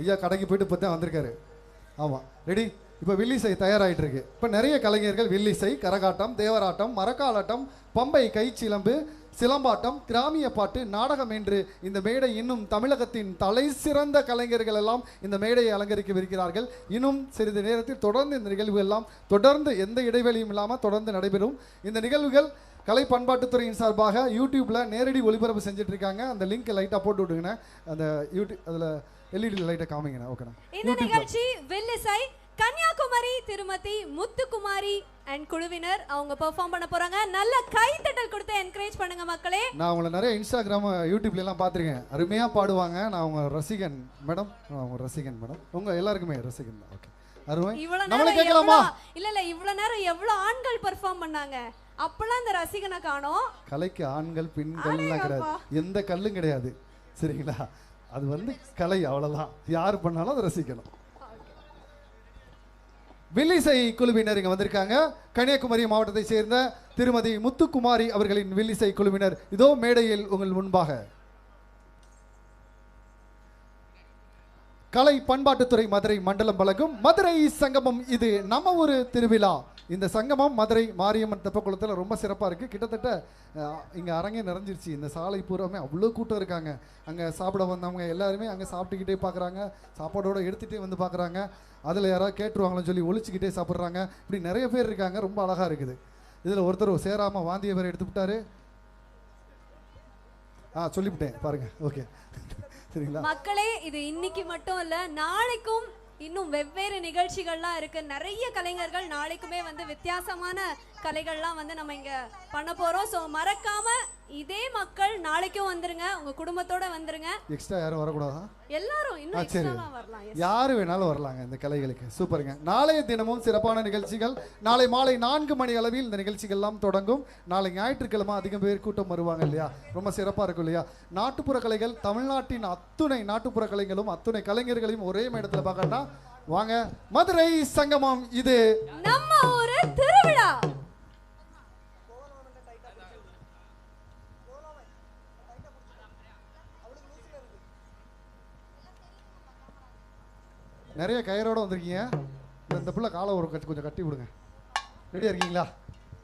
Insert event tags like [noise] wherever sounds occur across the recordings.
ஐயா கடைக்கு போயிட்டு இப்போ தான் வந்திருக்காரு. ஆமாம் ரெடி இப்போ வில்லிசை தயாராகிட்டு இருக்கு இப்போ நிறைய கலைஞர்கள் வில்லிசை கரகாட்டம் தேவராட்டம் மரக்காலாட்டம் பம்பை கைச்சிலம்பு சிலம்பாட்டம் கிராமிய பாட்டு நாடகம் என்று இந்த மேடை இன்னும் தமிழகத்தின் தலை சிறந்த கலைஞர்கள் எல்லாம் இந்த மேடையை அலங்கரிக்கவிருக்கிறார்கள். இன்னும் சிறிது நேரத்தில் தொடர்ந்து இந்த நிகழ்வுகள் எல்லாம் தொடர்ந்து எந்த இடைவெளியும் இல்லாமல் தொடர்ந்து நடைபெறும். இந்த நிகழ்வுகள் கலை பண்பாட்டுத்துறையின் சார்பாக யூடியூப்பில் நேரடி ஒளிபரப்பு செஞ்சிட்ருக்காங்க அந்த லிங்க் லைட்டாக போட்டு விடுங்கண்ணே அந்த யூடியூப் அதில் எல்இடி லைட்டை காமிங்கண்ணே. ஓகேண்ணா இந்த நிகழ்ச்சி வில்லிசை கன்னியாகுமரி திருமதி முத்துக்குமாரி அண்ட் குழுவினர் அவங்க பெர்ஃபார்ம் பண்ண போறாங்க. நல்ல கைத்தட்டல் கொடுத்து என்கரேஜ் பண்ணுங்க மக்களே. நான் உங்களை நிறைய இன்ஸ்டாகிராம் யூடியூப்ல எல்லாம் பார்த்துருக்கேன். அருமையாக பாடுவாங்க. நான் உங்க ரசிகன் மேடம். உங்க ரசிகன் மேடம். உங்க எல்லாருக்குமே ரசிகன் தான். ஓகே அருமை. இவ்வளவு நம்மள நேரம் கேட்கலாமா இல்ல இல்ல இவ்வளவு நேரம் எவ்வளவு ஆண்கள் பெர்ஃபார்ம் பண்ணாங்க? அப்பெல்லாம் இந்த ரசிகனை காணோம். கலைக்கு ஆண்கள் பெண்கள்லாம் கிடையாது. எந்த கல்லும் கிடையாது. சரிங்களா? அது வந்து கலை அவ்வளவுதான். யார் பண்ணாலும் அதை ரசிக்கணும். வில்லிசை குழுவினர் இங்க வந்திருக்காங்க. கன்னியாகுமரி மாவட்டத்தை சேர்ந்த திருமதி முத்துக்குமாரி அவர்களின் வில்லிசை குழுவினர். இதோ மேடையில் உங்கள் முன்பாக. கலை பண்பாட்டுத்துறை மதுரை மண்டலம் வழங்கும் மதுரை சங்கமம். இது நம்ம ஒரு திருவிழா. இந்த சங்கமம் மதுரை மாரியம்மன் தெப்பக்குளத்தில் ரொம்ப சிறப்பாக இருக்குது கிட்டத்தட்ட இங்கே அரங்கே நிறைஞ்சிருச்சு. இந்த சாலை பூராமே அவ்வளோ கூட்டம் இருக்காங்க. அங்கே சாப்பிட வந்தவங்க எல்லாருமே அங்கே சாப்பிட்டுக்கிட்டே பார்க்குறாங்க சாப்பாடோடு எடுத்துகிட்டே வந்து பார்க்குறாங்க அதில் யாராவது கேட்டுருவாங்களோன்னு சொல்லி ஒழிச்சிக்கிட்டே சாப்பிட்றாங்க. இப்படி நிறைய பேர் இருக்காங்க. ரொம்ப அழகாக இருக்குது. இதில் ஒருத்தர் சேராமல் வாந்திய பேர் எடுத்துக்கிட்டாரு ஆ சொல்லிவிட்டேன். பாருங்க. ஓகே. சரிங்களா? மக்களே இது இன்னைக்கு மட்டும் இல்ல நாளைக்கும் இன்னும் வெவ்வேறு நிகழ்ச்சிகள்லாம் இருக்கு. நிறைய கலைஞர்கள் நாளைக்குமே வந்து வித்தியாசமான கலைகள்லாம் வந்து நம்ம இங்க பண்ண போறோம். ஸோ மறக்காம இதே மக்கள் நாளைக்கும் வந்துருங்க உங்க குடும்பத்தோட வந்துருங்க. எக்ஸ்ட்ரா யாரும் வரக்கூடாதா? எல்லாரும் இன்னும் சரி. எக்ஸ்ட்ராலாம் வரலாம் yes. யாரு வேணாலும் வரலாங்க இந்த கலைகளுக்கு. சூப்பருங்க. நாளைய தினமும் சிறப்பான நிகழ்ச்சிகள். நாளை மாலை நான்கு மணி அளவில் இந்த நிகழ்ச்சிகள் எல்லாம் தொடங்கும். நாளை ஞாயிற்றுக்கிழமை அதிகம் பேர் கூட்டம் வருவாங்க இல்லையா? ரொம்ப சிறப்பா இருக்கும் இல்லையா? நாட்டுப்புற கலைகள் தமிழ்நாட்டின் அத்துணை நாட்டுப்புற கலைகளும் அத்துணை கலைஞர்களையும் ஒரே மேடத்துல பார்க்கணும்னா வாங்க மதுரை சங்கமம் இது. நம்ம ஒரு திருவிழா நிறைய கயிறோட வந்திருக்கீங்க. இந்த- பிள்ளை காலை ஒரு கட்டி கொஞ்சம் கட்டி விடுங்க. ரெடியா இருக்கீங்களா?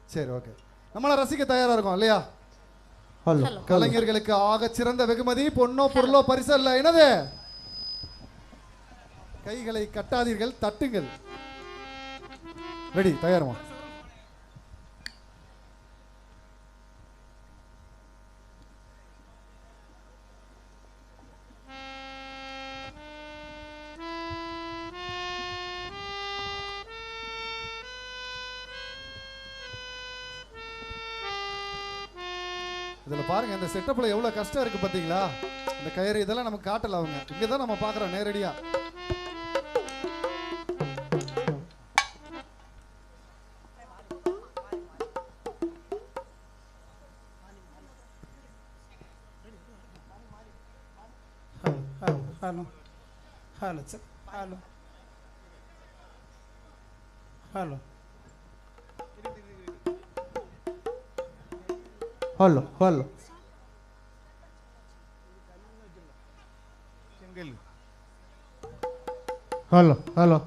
சரி ஓகே நம்மள ரசிக்க தயாரா இருக்கோம் இல்லையா? ஹலோ கலைஞர்களுக்கு ஆக சிறந்த வெகுமதி பொன்னோ பொருளோ பரிசு அல்ல. என்னது? கைகளை கட்டாதீர்கள் தட்டுங்கள். ரெடி தயாருமா? இதுல பாருங்க இந்த செட்டப்ல எவ்வளவு கஷ்டம் இருக்கு பாத்தீங்களா? இந்த கயிறு இதெல்லாம் நமக்கு காட்டல அவங்க. இங்க தான் நம்ம பாக்குறோம் நேரடியா. Hello hello hello sir hello. Hello. Hello hello. Hello hello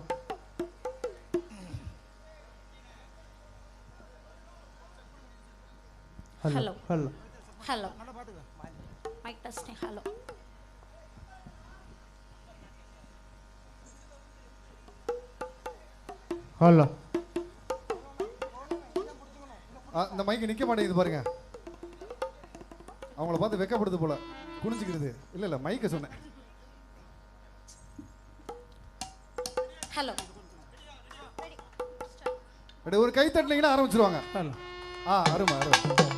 hello hello hello mic testing hello hello ஆ, இந்த மைக்கு நிக்க மாட்டேங்குது பாருங்க. அவங்கள பார்த்து வெக்கப்படுது போல. குனிஞ்சுக்கிறது இல்ல இல்ல மைக்க சொன்னேன். ஹலோ ஒரு கை தட்டினீங்கன்னா ஆரம்பிச்சிருவாங்க. ஆ அருமை அருமை.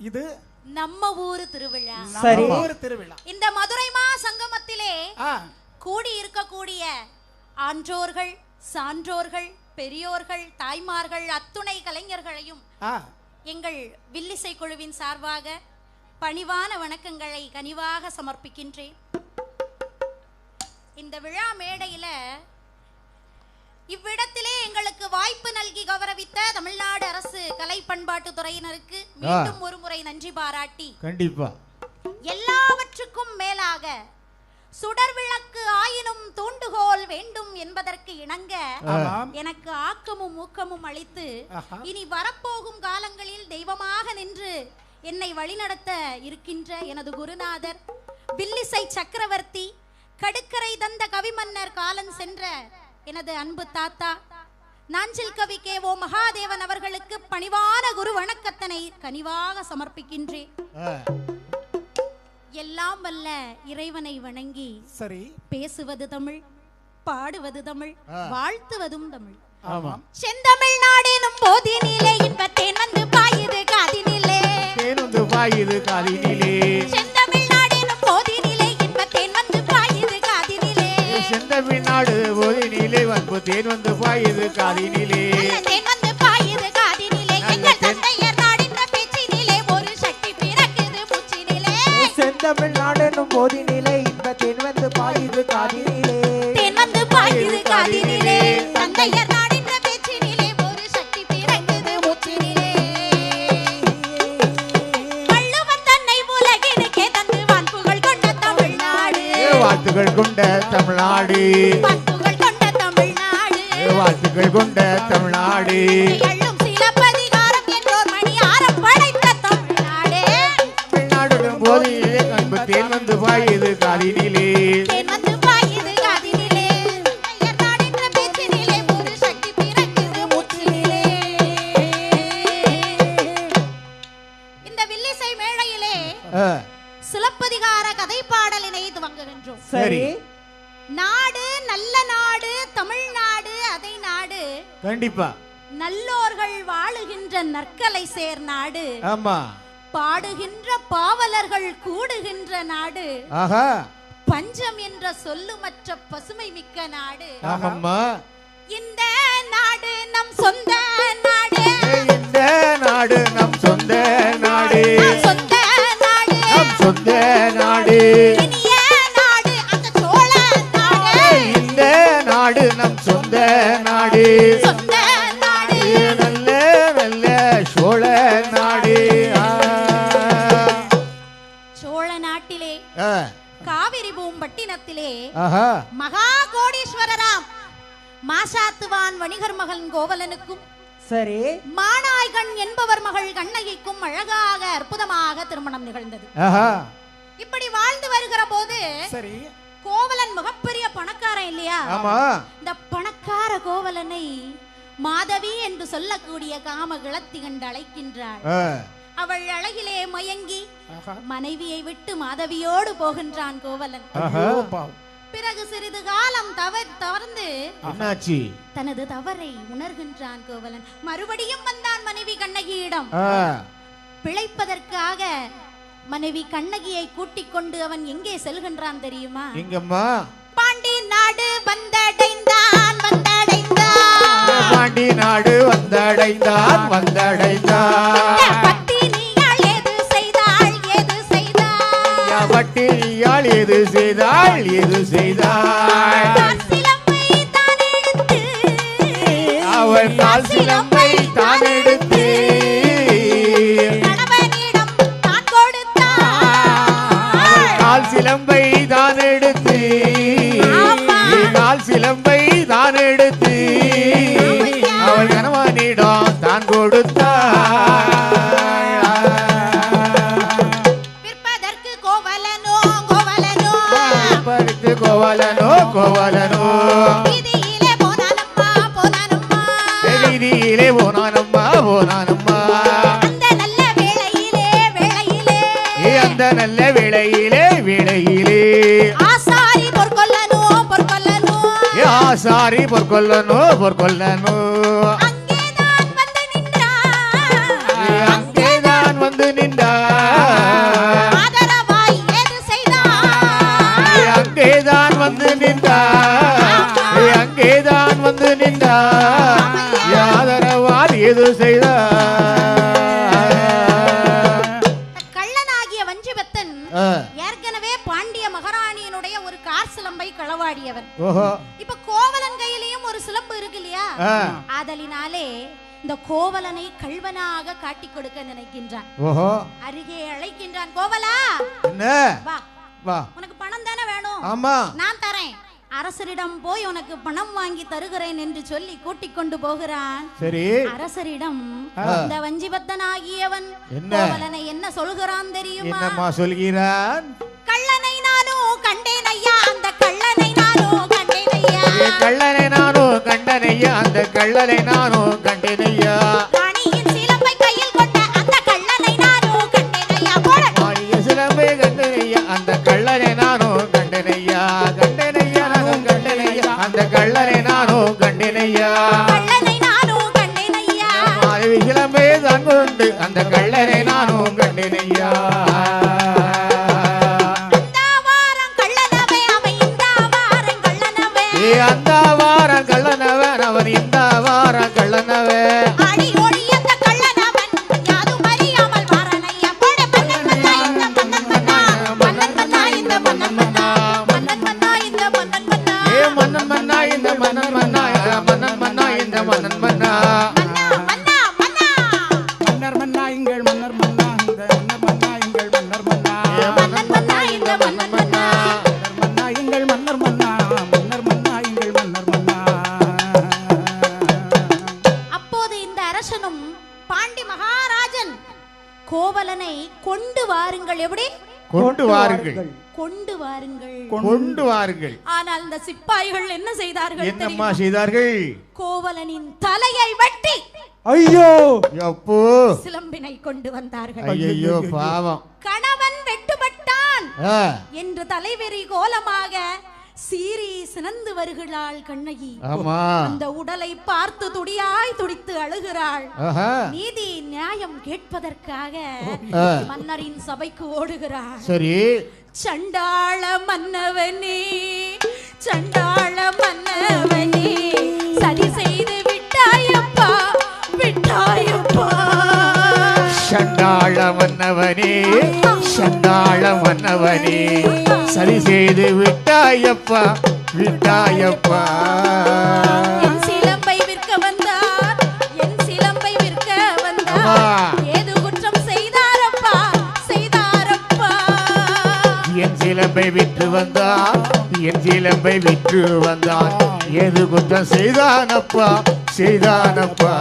இது நம்ம ஊரு திருவிழா. சரி. ஊர் திருவிழா. இந்த மதுரை மா சங்கமத்திலே கூடி இருக்கக்கூடிய ஆன்றோர்கள் சான்றோர்கள் பெரியோர்கள் தாய்மார்கள் அத்துணை கலைஞர்களையும் எங்கள் வில்லிசை குழுவின் சார்பாக பணிவான வணக்கங்களை கனிவாக சமர்ப்பிக்கின்றேன். இந்த விழா மேடையில இவ்விடத்திலே எங்களுக்கு வாய்ப்பு நல்கி கௌரவித்த தமிழ்நாடு அரசு கலை பண்பாட்டு துறையினருக்கு மீண்டும் ஒரு முறை நன்றி பாராட்டி. கண்டிப்பா. எல்லாவற்றுக்கும் மேலாக சுடர் விளக்கு ஆயினும் தூண்டுகோல் வேண்டும் என்பதற்கு இணங்க எனக்கு ஆக்கமும் ஊக்கமும் அளித்து. இனி வரப்போகும் காலங்களில் தெய்வமாக நின்று என்னை வழிநடத்த இருக்கின்ற எனது குருநாதர் வில்லிசை சக்கரவர்த்தி கடுக்கரை தந்த கவிமன்னர் காலன் சென்ற எனது அன்பு தாத்தா நாஞ்சில் கவி கே. ஓ. மகாதேவன் அவர்களுக்கு பணிவான குரு வணக்கத்தினை கனிவாக சமர்ப்பிக்கின்றேன். எல்லாம் வல்ல இறைவனை வணங்கி சரி. பேசுவது தமிழ் பாடுவது தமிழ். வாழ்த்துவதும் தமிழ். செந்தமிழ் நாடெனும் போதினிலே இன்பத்தேன் வந்து பாயுது காதினிலே. தேனுந்து பாயுது காதினிலே. செந்தமிழ் நாடெனும் போதினிலே இன்பத்தேன் வந்து பாயுது காதினிலே. செந்தமிழ்நாடு போதினிலே வந்து தேன் வந்து பாயுது காதினிலே. தேன் வந்து பாயுது காதினிலே. எங்கள். தந்தையர் நாடின்ற பேச்சினிலே ஒரு சக்தி பிறக்குது மூச்சினிலே செந்தமிழ்நாடெனும் போதினிலே இன்பத்தேன் வந்து பாயுது காதினிலே. தேன் வந்து பாயுது காதினிலே. தந்தையர் நாடின்ற பேச்சினிலே ஒரு சக்தி பிறக்குது மூச்சினிலே வள்ளுவன் தன்னை உலகினுக்கே தந்து வான்புகழ் கொண்ட தமிழ்நாடு. ஏ, வாழ்த்துக்கள் கொண்ட தமிழ்நாடு. வான்புகழ் கொண்ட தமிழ்நாடு வாழ்த்துக்கள் கொண்ட தமிழ்நாடு. போதினிலே அன்பு தேன் வந்து பாயுது காதினிலே ஆமா பாடுகின்ற பாவலர்கள் கூடுகின்ற நாடு. ஆஹா. பஞ்சம் என்ற சொல்லுமற்ற பசுமை மிக்க நாடு. ஆமாம்மா. இந்த நாடு நம் சொந்த நாடு. இந்த நாடு நம் சொந்த ஆஹா மகா. கோடீஸ்வரராம் மாசாத்துவான் வணிகர் மகன் கோவலனுக்கும் சரி. மானாய்கண் என்பவர் மகள் கண்ணகிக்கும் அழகாக அற்புதமாக திருமணம் நிகழ்ந்தது. ஆஹா. இப்படி வாழ்ந்து வருகிற போது சரி. கோவலன் மிகப்பெரிய பணக்காரன் இல்லையா? ஆமா. இந்த பணக்கார கோவலனை மாதவி என்று சொல்லக்கூடிய காம கிளத்தி கண்டு அழைக்கின்றாள். அவள் அழகிலே மயங்கி மனைவியை விட்டு மாதவியோடு போகின்றான் கோவலன். பிறகு சிறிது காலம் தவ தவர்ந்து என்னாச்சு? தனது தவறை உணர்கின்றான் கோவலன். மறுபடியும் வந்தான் மனைவி கண்ணகியிடம். பிழைப்பதற்காக மனைவி கண்ணகியை கூட்டிக் கொண்டு அவன் எங்கே செல்கின்றான் தெரியுமா? எங்கம்மா? பாண்டி நாடு வந்தடைந்தான் வந்தடைந்தான். பாண்டி நாடு வந்தடைந்தான் வந்தடைந்தான். பட்டினியால் எது செய்தாள் எது செய்தாள் வேளையிலே வேளையிலே ஆசாரி பொற்கொல்லனோ பொற்கொல்லனோ ஆசாரி பொற்கொல்லனோ பொற்கொல்லனோ அங்கேதான் வந்து நின்றார் ஆதரவாய் ஏது செய்தான் ஏ அங்கேதான் வந்து நின்றார் அங்கேதான் வந்து நின்றார் இது செய்தார்? ஓஹோ. இப்ப கோவலன் கையிலயும் ஒரு சிலம்பு இருக்கு இல்லையா ஆதலினாலே இந்த கோவலனை கள்வனாக காட்டிக் கொடுக்க நினைக்கின்றான். ஓஹோ. அருகே அழைக்கின்றான். கோவலா! என்ன? வா. வா. உனக்கு பணம் தானே வேணும்? ஆமா. நான் தரேன். அரசரிடம் போய் உனக்கு பணம் வாங்கி தருகிறேன் என்று சொல்லி கூட்டிக் கொண்டு போகிறான். சரி. அரசரிடம். இந்த வஞ்சிபத்தன் ஆகியவன் என்ன? கோவலனை என்ன சொல்கிறான் தெரியுமா? சொல்கிறான்? கள்ளனை நானும் கண்டேன் ஐயா. அந்த கள்ளனை கள்ளனை நானும் கண்டனையா? அந்த கள்ளனை நானும் கண்டனையா? அந்த கள்ளனை நானும் கண்டனையா? அந்த கள்ளனை நானும் கண்டனையா? கண்டனையா அந்த கள்ளனை நானும் கண்டனையா? மாதவி சிலம்பை தான் கொண்டு அந்த கள்ளனை நானும் கண்டனையா? கோவலனை கொண்டு வாருங்கள் எப்படி? கொண்டு வாருங்கள். கொண்டு வாருங்கள். கொண்டு வாருங்கள். ஆனால் இந்த சிப்பாய்கள் என்ன செய்தார்கள் என்னம்மா தெரியுமா? செய்தார்கள்? கோவலனின் தலையை வெட்டி ஐயோ! அப்போ சிலம்பினை கொண்டு வந்தார்கள். ஐயோ பாவம். கணவன் வெட்டுப்பட்டான் என்று தலைவெறி கோலமாக சீறி சினந்து வருகிறாள் கண்ணகி. அந்த உடலை பார்த்து துடியாய் துடித்து அழுகிறாள். நீதி நியாயம் கேட்பதற்காக. மன்னரின் சபைக்கு ஓடுகிறாள். சரி. சண்டாள மன்னவனே சண்டாள மன்னவனே சரி செய்து விட்டாயப்பா விட்டாயப்பா. சண்டாள மன்னவனே சண்டாள மன்னவனே சரி செய்து விட்டாயப்பா விட்டாயப்பா. சிலம்பை விற்க வந்தார் என் சிலம்பை விற்க வந்தார். ஏது குற்றம் செய்தாரப்பா செய்தாரப்பா. என் சிலம்பை விற்று வந்தான் என் சிலம்பை விற்று வந்தான். ஏது குற்றம் செய்தானப்பா செய்தானப்பா.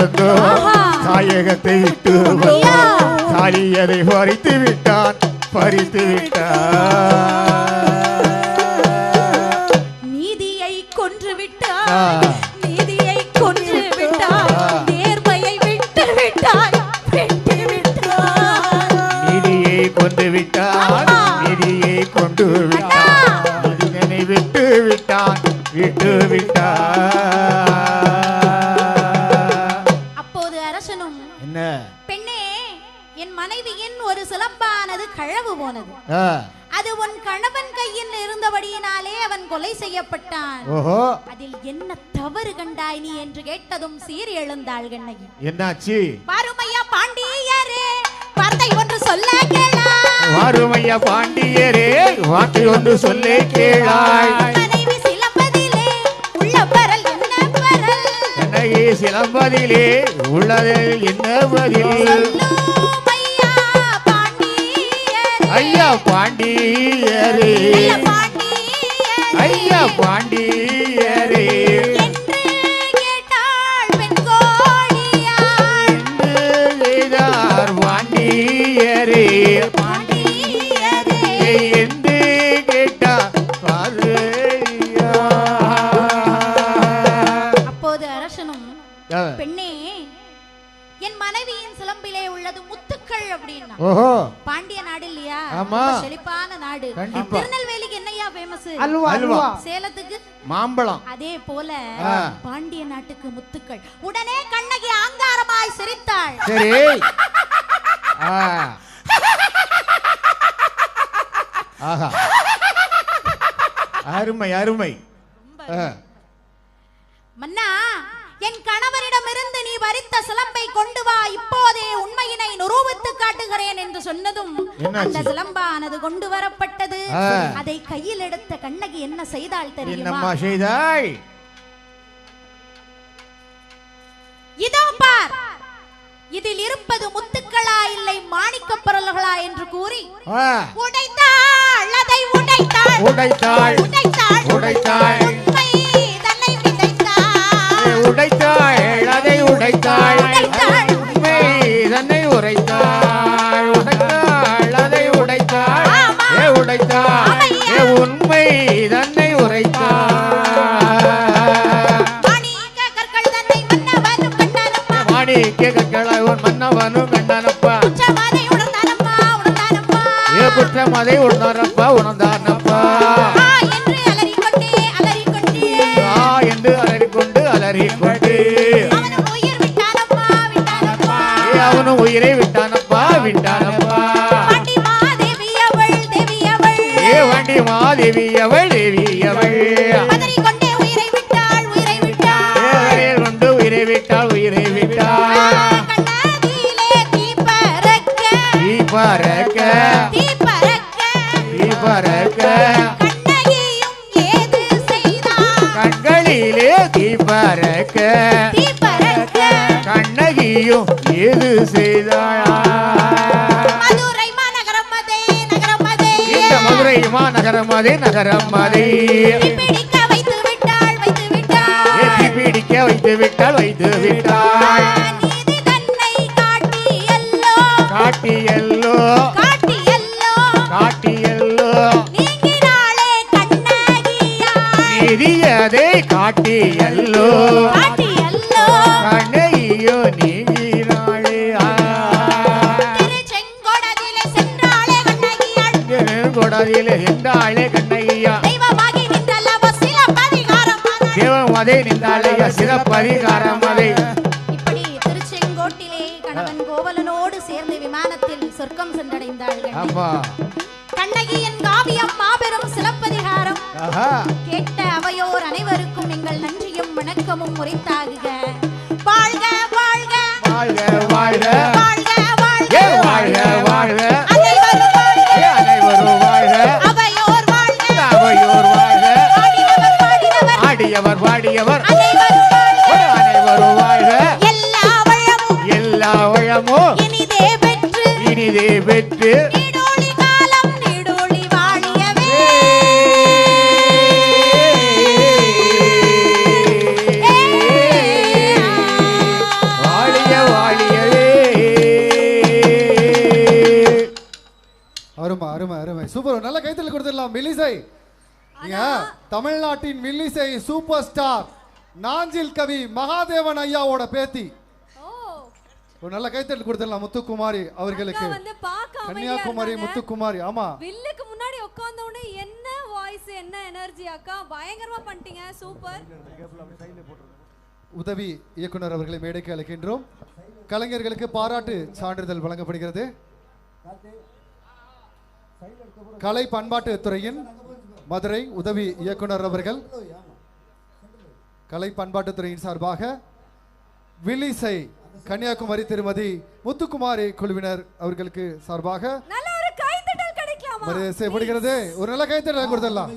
வந்தோம். தாயகத்தை விட்டு. வந்தோம் தாலியதை பறித்து விட்டான் பறித்து விட்டான் மனைவியின் ஒரு சிலம்பானது களவு போனது. அது உன் கணவன் கையில் இருந்தபடியினாலே அவன் கொலை செய்யப்பட்டான். அதில் என்ன தவறு கண்டாய் நீ என்று கேட்டதும் சீறி எழுந்தாள் கண்ணகி. என்னாச்சு? பாருமையா பாண்டியரே வார்த்தை ஒன்று சொல்ல கேளா வாருமையா பாண்டியரே வார்த்தை ஒன்று சொல்லே கேளாய். மனைவி சிலம்பதிலே உள்ள பரல் என்ன பரல்? கண்ணகி சிலம்பதிலே உள்ளது என்ன பதில்? ஐயா பாண்டியரே. ஐயா பாண்டியரே. சேலத்துக்கு? மாம்பழம். அதே போல. பாண்டிய நாட்டுக்கு முத்துக்கள். உடனே கண்ணகி ஆங்காரமா குதூகலமாய் சிரித்தாள். சரி. [laughs] ஆஹா. அருமை அருமை. மன்னா என் கணவரிடமிருந்து பறித்த சிலம்பை கொண்டு வா இப்போதே உண்மையினை நிரூபித்து காட்டுகிறேன் என்று சொன்னதும்? அந்த சிலம்பானது கொண்டு வரப்பட்டது. அதை கையில் எடுத்த கண்ணகி என்ன செய்தாள் தெரியுமா? செய்தாய்? இதோ பார். இதில் இருப்பது முத்துக்களா இல்லை மாணிக்கப் பொருள்களா என்று கூறி. உடைத்தாள் அதை உடைத்தாள். உடைத்தாள். உடைத்தாள். உடைத்தாள். உடைத்தாள். உடைத்தாள். உண்மை தன்னை உரைத்தாள். உடைத்தாள் அதை உடைத்தாள். ஏ உடைத்தாள். ஏ உண்மை தன்னை உரைத்தாள். மாணிக்க கற்கள் தன்னை மன்னவனும் மன்னவனும் கண்டானப்பா. குற்றமாதை உணர்ந்தானப்பா. தேவி அவள் தேவி. வைத்து விட்டாள் வைத்து விட்டாள் நீதி தன்னை காட்டியல்லோ. காட்டியல்லோ. காட்டியல்லோ காட்டியல்லோ நீங்கினாளே கண்ணகியா நிதியதை காட்டியல்லோ. காட்டியல்லோ. கண்ணையோ நீங்கினாளே கொடாதியிலே என்றாளே கண்ணையா. தேவம் அதே நின்றாளையா சிறப்பதிகாரம் அதை. இப்படி திருச்செங்கோட்டிலே கணவன் கோவலனோடு சேர்ந்து விமானத்தில் சொர்க்கம் சென்றடைந்தாள் கண்ணகி. ஆமா கண்ணகியின் காவியம் மாபெரும் சிலப்பதிகாரம். கேட்ட அவையோர் அனைவருக்கும் எங்கள் நன்றியும் வணக்கமும் உரைத்தாகுக. வாழ்க வாழ்க. வாழ்க வாழ்க. பெற்று அருமை அருமை அருமை. சூப்பர். நல்ல கைத்தல் கொடுத்துடலாம். நீங்க தமிழ்நாட்டின் வில்லிசை சூப்பர் ஸ்டார் நாஞ்சில் கவி மகாதேவன் ஐயாவோட பேத்தி. ஒரு நல்ல கைத்தல் கொடுத்துடலாம் முத்துக்குமாரி அவர்களுக்கு. வந்து பார்க்க கன்னியாகுமரி. முத்துக்குமாரி ஆமா. வில்லுக்கு முன்னாடி உட்கார்ந்த உடனே என்ன வாய்ஸ் என்ன எனர்ஜி அக்கா? பயங்கரமா பண்ணிட்டீங்க. சூப்பர் உதவி இயக்குனர் அவர்களை மேடைக்கு அழைக்கின்றோம். கலைஞர்களுக்கு பாராட்டு சான்றிதழ் வழங்கப்படுகிறது. கலை பண்பாட்டு துறையின் மதுரை உதவி இயக்குனர் அவர்கள். கலை பண்பாட்டு துறையின் சார்பாக வில்லிசை கன்னியாகுமரி திருமதி முத்துக்குமாரி குழுவினர் அவர்களுக்கு சார்பாக நல்ல ஒரு கைத்தட்டல் கிடைக்கலாமா? மரியாதை செய்யப்படுகிறது ஒரு நல்ல கைத்தட்டல் கொடுத்துடலாம்.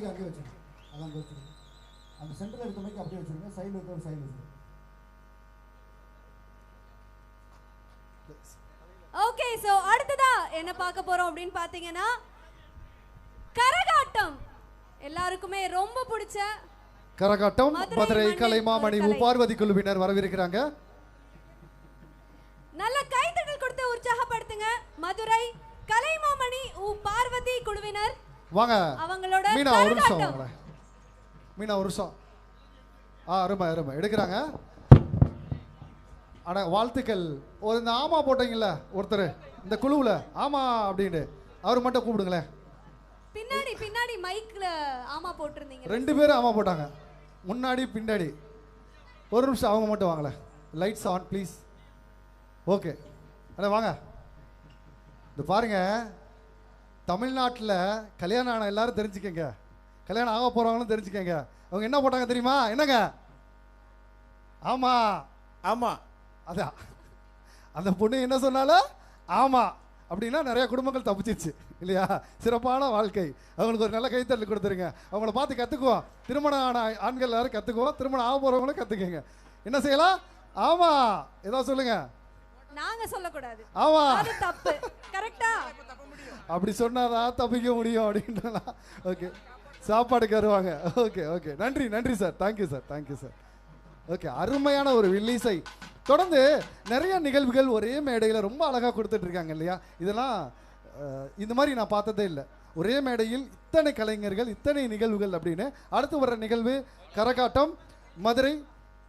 ஓகே சோ அடுத்ததா என்ன பார்க்க போறோம் அப்படின்னு பாத்தீங்கன்னா கரகாட்டம். எல்லாருக்குமே ரொம்ப பிடிச்ச கரகாட்டம் மதுரை கலைமாமணி. உபார்வதி குழுவினர் வரவிருக்கிறாங்க. நல்ல கைத்தட்டல் கொடுத்து உற்சாகப்படுத்துங்க. மதுரை கலைமாமணி உ பார்வதி குழுவினர். வாங்க. அவங்களோட மீனா ஒரு நிமிஷம் மீனா ஒரு நிமிஷம். ஆ அருமை அருமை. எடுக்கிறாங்க. அட வாழ்த்துக்கள். ஒரு இந்த ஆமா போட்டீங்கல்ல ஒருத்தர். இந்த குழுவில். ஆமா அப்படின்னு அவர் மட்டும் கூப்பிடுங்களேன். பின்னாடி பின்னாடி மைக்ல ஆமா போட்டிருந்தீங்க. ரெண்டு பேரும் ஆமா போட்டாங்க. முன்னாடி பின்னாடி. ஒரு நிமிஷம் அவங்க மட்டும் வாங்களேன். Lights on please okay. அண்ணா வாங்க. இந்த பாருங்க. தமிழ்நாட்டில் கல்யாணம் ஆன எல்லாரும் தெரிஞ்சுக்கங்க. கல்யாணம் ஆக போகிறவங்களும் தெரிஞ்சுக்கங்க. அவங்க என்ன போட்டாங்க தெரியுமா? என்னங்க? ஆமாம் ஆமா. அதான் அந்த பொண்ணு என்ன சொன்னாலும் ஆமாம் அப்படின்னா நிறைய குடும்பங்கள் தப்பிச்சிருச்சு. இல்லையா? சிறப்பான வாழ்க்கை. அவங்களுக்கு ஒரு நல்ல கைத்தட்டல் கொடுத்துருங்க. அவங்கள பார்த்து கற்றுக்குவோம் திருமணம் ஆன ஆண்கள் எல்லாரும் கற்றுக்குவோம் திருமணம் ஆக போகிறவங்களும் கற்றுக்குங்க என்ன செய்யலாம்? ஆமாம் ஏதோ சொல்லுங்க. நாங்க சொல்லக்கூடாது. ஆமாம் அது தப்பு. கரெக்டா? அப்படி சொன்னாதான் தப்பிக்க முடியும் அப்படின்றலாம் ஓகே. சாப்பாடுக்கு வருவாங்க ஓகே ஓகே. நன்றி நன்றி sir. Thank you sir. Thank you sir. Okay அருமையான ஒரு வில்லிசை. தொடர்ந்து நிறைய நிகழ்வுகள் ஒரே மேடையில் ரொம்ப அழகாக கொடுத்துட்டு இருக்காங்க இல்லையா? இதெல்லாம் இந்த மாதிரி நான் பார்த்ததே இல்லை. ஒரே மேடையில் இத்தனை கலைஞர்கள் இத்தனை நிகழ்வுகள் அப்படின்னு. அடுத்து வர்ற நிகழ்வு கரகாட்டம் மதுரை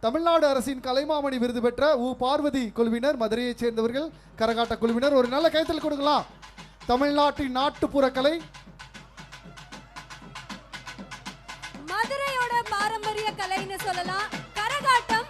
தமிழ்நாடு அரசின் கலைமாமணி விருது பெற்ற உ. பார்வதி குழுவினர் மதுரையைச் சேர்ந்தவர்கள் கரகாட்ட குழுவினர் ஒரு நல்ல கைத்தல் கொடுக்கலாம். தமிழ்நாட்டின் நாட்டுப்புற கலை. மதுரையோட பாரம்பரிய கலைன்னு சொல்லலாம். கரகாட்டம்